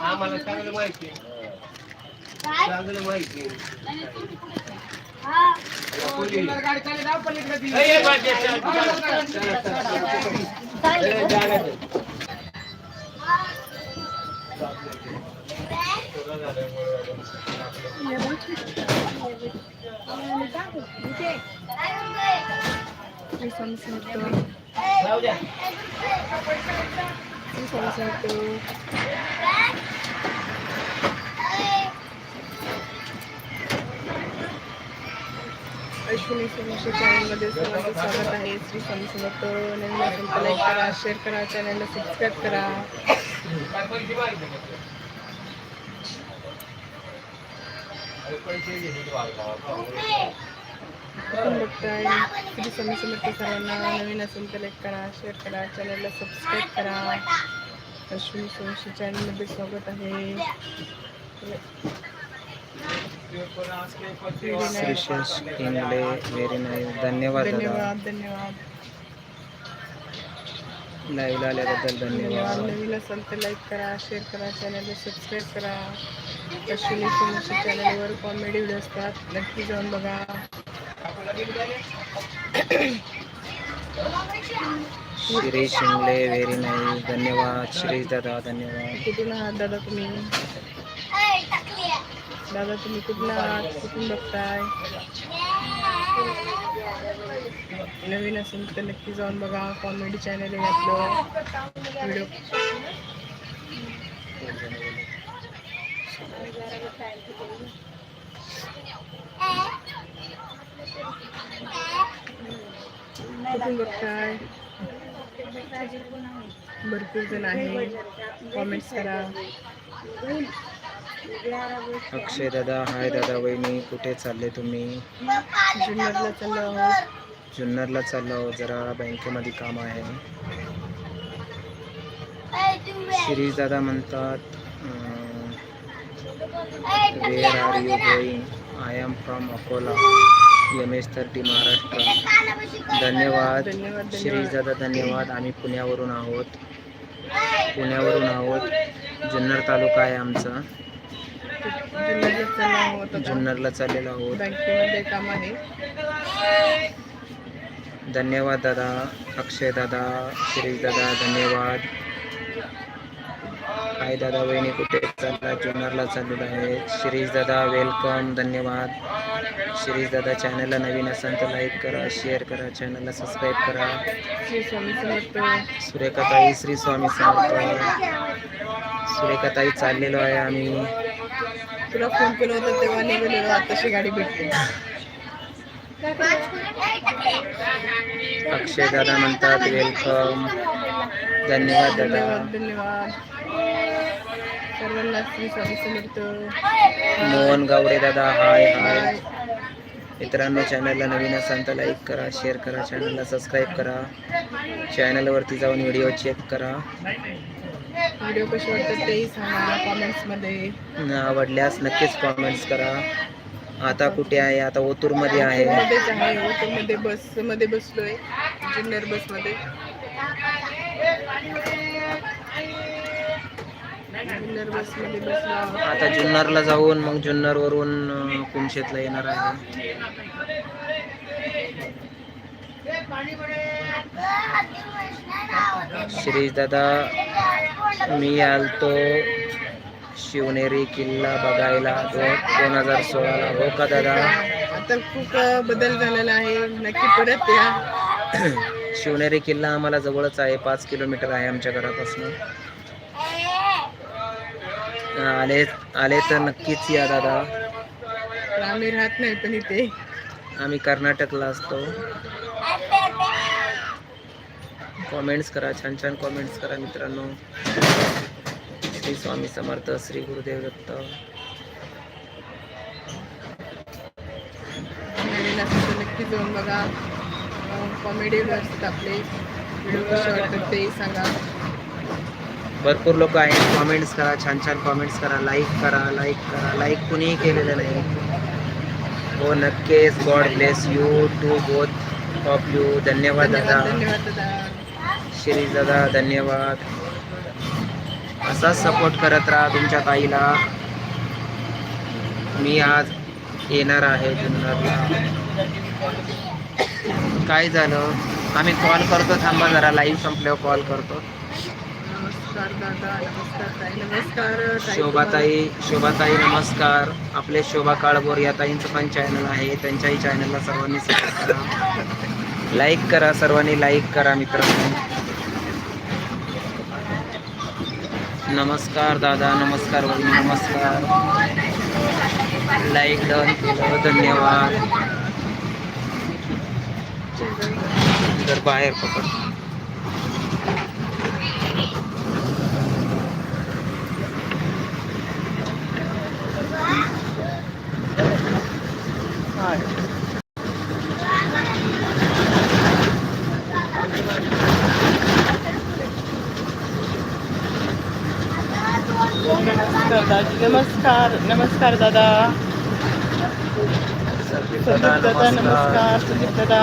आम्हाला चांगलं माहिती चांगलं माहिती हा. श्री स्वामी समर्थ. श्री स्वामी समर्थ अश्विनी समोरच्या चॅनलमध्ये सर्वांचं स्वागत आहे. श्री स्वामी समर्थ नवीन असेल लाईक करा शेअर करा चॅनलला सबस्क्राईब करा. काय पैसे आपण बघताय श्री स्वामी समर्थ सर्वांना नवीन असेल तर लाईक करा शेअर करा चॅनलला सबस्क्राईब करा अश्विनी समोरच्या चॅनलमध्ये स्वागत आहे श्रीशेष व्हेरी नाईस धन्यवाद धन्यवाद धन्यवाद लाईव्हला आल्याबद्दल धन्यवाद धन्यवाद नवीन असेल तर लाईक करा शेअर करा चॅनलला सबस्क्राईब करा अश्विनी सोमशी चॅनलवर कॉमेडी व्हिडिओ असतात नक्की जाऊन बघा श्री शिंगले व्हेरी नाईस. धन्यवाद. श्री दादा धन्यवाद. कुठून आहात दादा तुम्ही. दादा तुम्ही कुठून आहात कुठून बघताय? नवीन असेल तर नक्की जाऊन बघा. कॉमेडी चॅनल आहे आपलं. व्हिडिओ भरपूर जण आहे. कॉमेंट्स करा. अक्षय दादा हाय दादा वहिनी कुठे चालले तुम्ही? जुन्नरला चाललो आहोत. जुन्नरला चाललो आहोत जरा बँकेमध्ये काम आहे. शिरीष दादा म्हणतात where are. You going I am from Akola. M S thirty Maharashtra. धन्यवाद. दादा धन्यवाद. आम्ही पुण्यावरून आहोत. पुण्यावरून आहोत. जुन्नर तालुका आहे आमचा. जुन्नरला चाललेलो आहोत. बँकेमध्ये काम आहे. धन्यवाद दादा. अक्षय दादा. शिरीष दादा धन्यवाद. हाय दादा वहिनी कुठे चालला जुन्नरला चाललेला आहे. शिरीष दादा वेलकम धन्यवाद. शिरीष दादा चॅनलला नवीन असाल तर लाईक करा शेअर करा चॅनलला सबस्क्राईब करा. सुरेखाताई श्री स्वामी समर्थ. सुरेखाताई चाललेलो आहे आम्ही. तुला फोन केला होता तेव्हा निघालेलो आताशी गाडी भेटते. अक्षय दादा म्हणतात वेलकम धन्यवाद धन्यवाद धन्यवाद सर्वांना श्री स्वामी समर्थ. मोहन गावडे दादा हाय हाय. मित्रांनो चॅनलला नवीन असाल तर लाईक करा शेअर करा चॅनलला सबस्क्राईब करा. चॅनलवरती जाऊन व्हिडिओ चेक करा. व्हिडिओ कसे वाटतात तेही सांगा कॉमेंट्समध्ये आवडल्यास नक्कीच कॉमेंट्स करा. आता कुठे आहे? आता ओतूरमध्ये आहे. ओटोमध्ये बसमध्ये बसलोय. जुन्नर बसमध्ये. जुन्नर बसमध्ये बसलो आहोत. आता जुन्नरला जाऊन मग जुन्नरवरून कुमशेतला येणार आहे. शिरीष दादा मी आलतो शिवनेरी किल्ला बघायला. दो दोन हजार सोळाला. हो का दादा? आता खूप बदल झालेला आहे. नक्की परत या. शिवनेरी किल्ला आम्हाला जवळच आहे. पाच किलोमीटर आहे आमच्या घरापासून. आले आले तर नक्कीच या दादा. आम्ही राहत नाही पण इथे. आम्ही कर्नाटकला असतो. कॉमेंट्स करा छान छान कॉमेंट्स करा मित्रांनो. श्री स्वामी समर्थ श्री गुरुदेव दत्त. नक्की जाऊन बघा. कॉमेडी असतात आपले. व्हिडिओ कसे वाटतात तेही सांगा. भरपूर लोक आहेत. कॉमेंट्स करा छान छान कॉमेंट्स करा लाईक करा लाईक करा. लाईक कुणीही केलेलं नाही. हो नक्कीच. God bless you to both of you धन्यवाद दादा. शिरीष दादा. धन्यवाद. असाच सपोर्ट करत राहा तुमच्या ताईला. मी आज येणार आहे जुन्नरला. काय झालं? आम्ही कॉल करतो थांबा जरा. लाईव्ह संपल्यावर कॉल करतो. नमस्कार दादा नमस्कार ताई नमस्कार शोभाताई शोभाताई नमस्कार. आपले शोभा काळभोर या ताईंचं पण चॅनल आहे. त्यांच्याही चॅनलला सर्वांनी सबस्क्राईब करा. लाईक करा सर्वांनी लाईक करा मित्रांनो. नमस्कार दादा नमस्कार वहिनी नमस्कार. लाईक डन केलं धन्यवाद. तर बाहेर पकड. नमस्कार नमस्कार नमस्कार दादा. संदीप दादा नमस्कार. संदीप दादा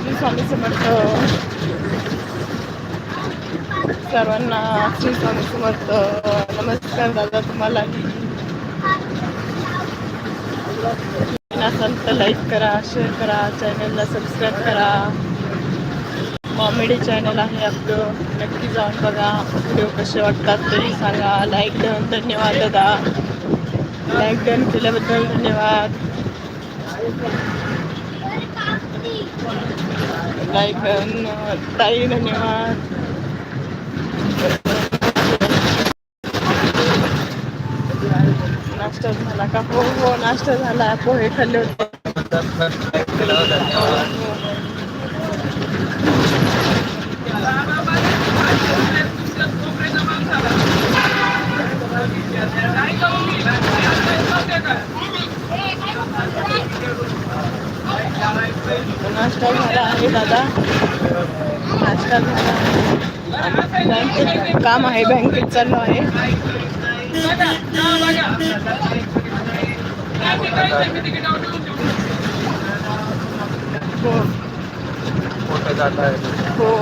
श्री स्वामी समर्थ. सर्वांना श्री स्वामी समर्थ. नमस्कार दादा तुम्हालाही. असाल तर लाईक करा शेअर करा चॅनलला सबस्क्राईब करा. कॉमेडी चॅनल आहे आपलं. नक्की जाऊन बघा. व्हिडिओ कसे वाटतात तरी सांगा. लाईक डन धन्यवाद दादा. लाईक डन केल्याबद्दल धन्यवाद. लाईक डन ताई धन्यवाद. नाश्ता झाला का? हो हो नाश्ता झाला. पोहे खाल्ले होते. हो, हो, नाश्ता झाला आहे दादा नाश्ता झाला बँकेत काम आहे बँकेत चालू आहे. हो. मोठं जात आहे. हो.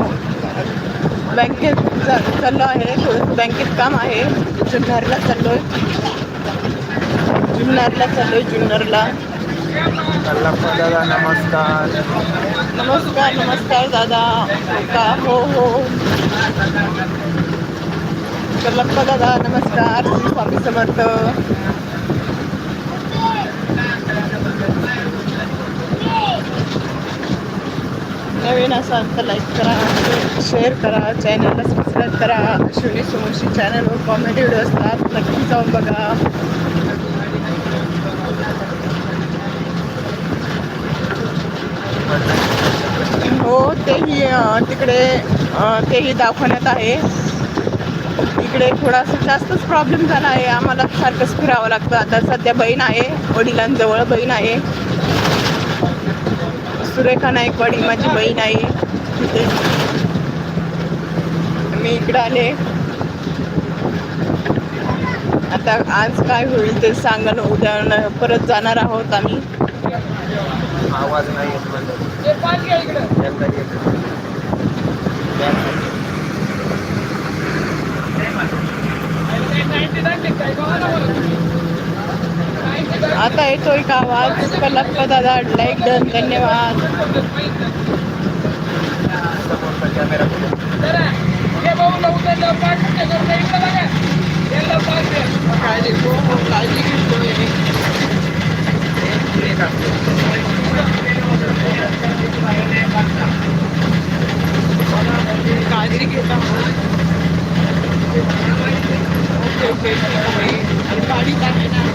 बँकेत जा- चाललो आहे. बँकेत काम आहे. जुन्नरला चाललोय. जुन्नरला चाललोय जुन्नरला. कल्लाप्पा दादा नमस्कार. नमस्कार नमस्कार दादा. का? हो हो. कल्लप्पा दादा नमस्कार. श्री स्वामी समर्थ. नवीन असाल तर लाईक करा शेअर करा चॅनलला सबस्क्राईब करा. अश्विनी सुमोशी चॅनलवर कॉमेडी व्हिडिओ असतात. नक्की जाऊन बघा. हो तेही तिकडे तेही दवाखान्यात आहे. इकडे थोडासा जास्तच प्रॉब्लेम झाला आहे. आम्हाला सारखंच फिरावं लागतं. आता सध्या बहीण आहे. वडिलांजवळ बहीण आहे. सुरेखा नाईकवाडी माझी बहीण आहे. तिथे. मी इकडे आले. आता आज काय होईल ते सांगा ना उद्या न- परत जाणार आहोत आम्ही. आवाज नाही येतो. आता येतोय का आवाज? कल्लप्पा दादा लाईक डन धन्यवाद. काळजी घेता काळजी ओके ओके ठीक आहे.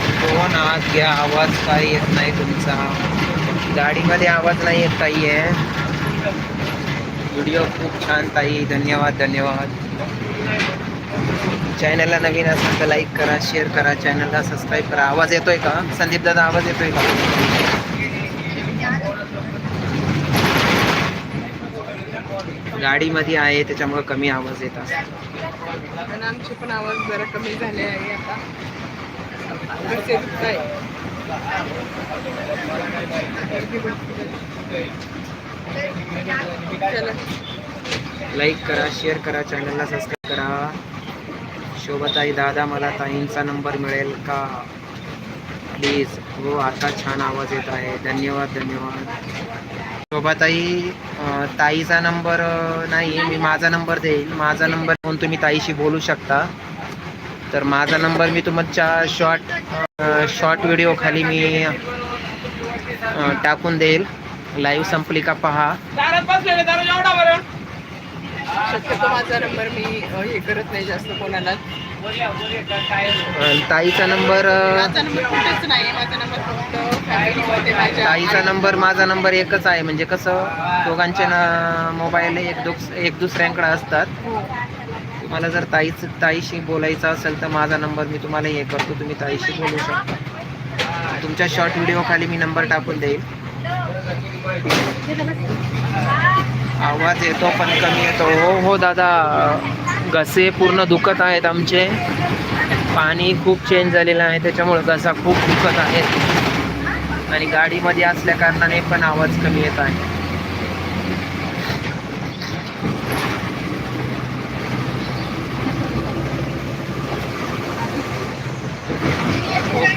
फोन आत घ्या आवाज काय येत नाही तुमचा. गाडीमध्ये आवाज नाही येत ताई आहे व्हिडिओ खूप छान ताई. धन्यवाद धन्यवाद. चॅनलला नवीन असेल तर लाईक करा शेअर करा. चॅनलला सबस्क्राईब करा. आवाज येतोय का? संदीप दादा आवाज येतोय का? गाडीमध्ये आहे त्याच्यामुळे कमी आवाज येत असतो. आमची पण आवाज जरा कमी झाले आहे आता घरचे दुखताय. गर्दी भरपूर आहे. चला. लाईक करा शेअर करा चॅनलला सबस्क्राईब करा. शोभाताई दादा मला ताईंचा नंबर मिळेल का? प्लीज हो आता छान आवाज येत आहे. धन्यवाद धन्यवाद. शोभाताई ताईचा नंबर नाही मी माझा नंबर देईल. माझा नंबर घेऊन तुम्ही ताईशी बोलू शकता. तर माझा नंबर मी तुमच्या शॉर्ट शॉर्ट व्हिडिओ खाली मी टाकून देईल. लाईव्ह संपली का पहा. शक्यतो माझा नंबर मी हे करत नाही जास्त कोणाला. अं, ताईचा नंबर ताईचा नंबर माझा नंबर एकच आहे. म्हणजे कसं दोघांचे ना मोबाईल एक दुस एक दुसऱ्यांकडे असतात. हो. तुम्हाला जर ताईच ताईशी बोलायचं असेल तर माझा नंबर मी तुम्हाला हे करतो. तुम्ही ताईशी बोलू शकता. तुमच्या शॉर्ट व्हिडिओ खाली मी नंबर टाकून देईल. आवाज येतो पण कमी येतो. हो हो दादा. घसे पूर्ण दुखत आहेत आमचे. पाणी खूप चेंज झालेलं आहे. त्याच्यामुळे घसा खूप दुखत आहे आणि गाडीमध्ये असल्या कारणाने पण आवाज कमी येत आहे.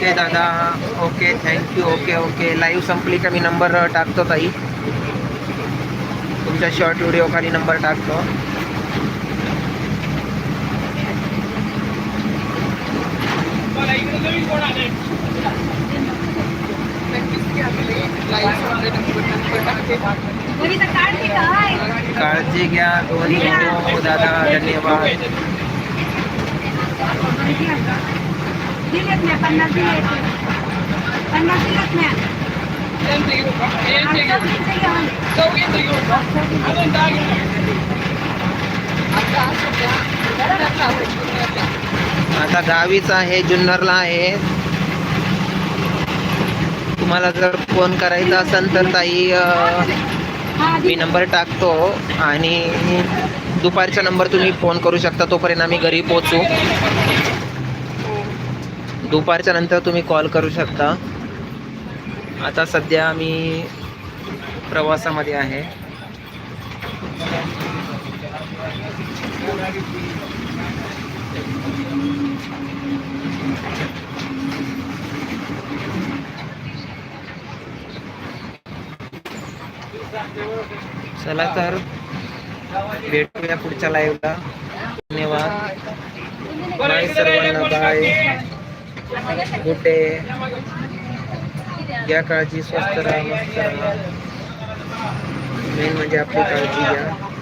ओके दादा. Okay thank you okay okay live संपली का मी नंबर टाकतो ताई. तुमच्या शॉर्ट व्हिडिओ खाली नंबर टाकतो. काळजी घ्या दोन्ही दादा धन्यवाद. आता सध्या पुण्यातला आहे, पुण्यातला. आता. गावीच आहे जुन्नरला आहे. तुम्हाला जर फोन करायचा असेल तर ताई मी नंबर टाकतो आणि दुपारचा नंबर तुम्ही फोन करू शकता तोपर्यंत आम्ही घरी पोचू दुपारच्या नंतर तुम्ही कॉल करू शकता. आता सध्या मी प्रवासामध्ये आहे. चला तर भेटूया पुढच्या लाईव्हला धन्यवाद. बाय सर्वांना. बाय कुठे घ्या काळजी स्वस्त राहा मस्त राहा. मेन म्हणजे आपली काळजी घ्या.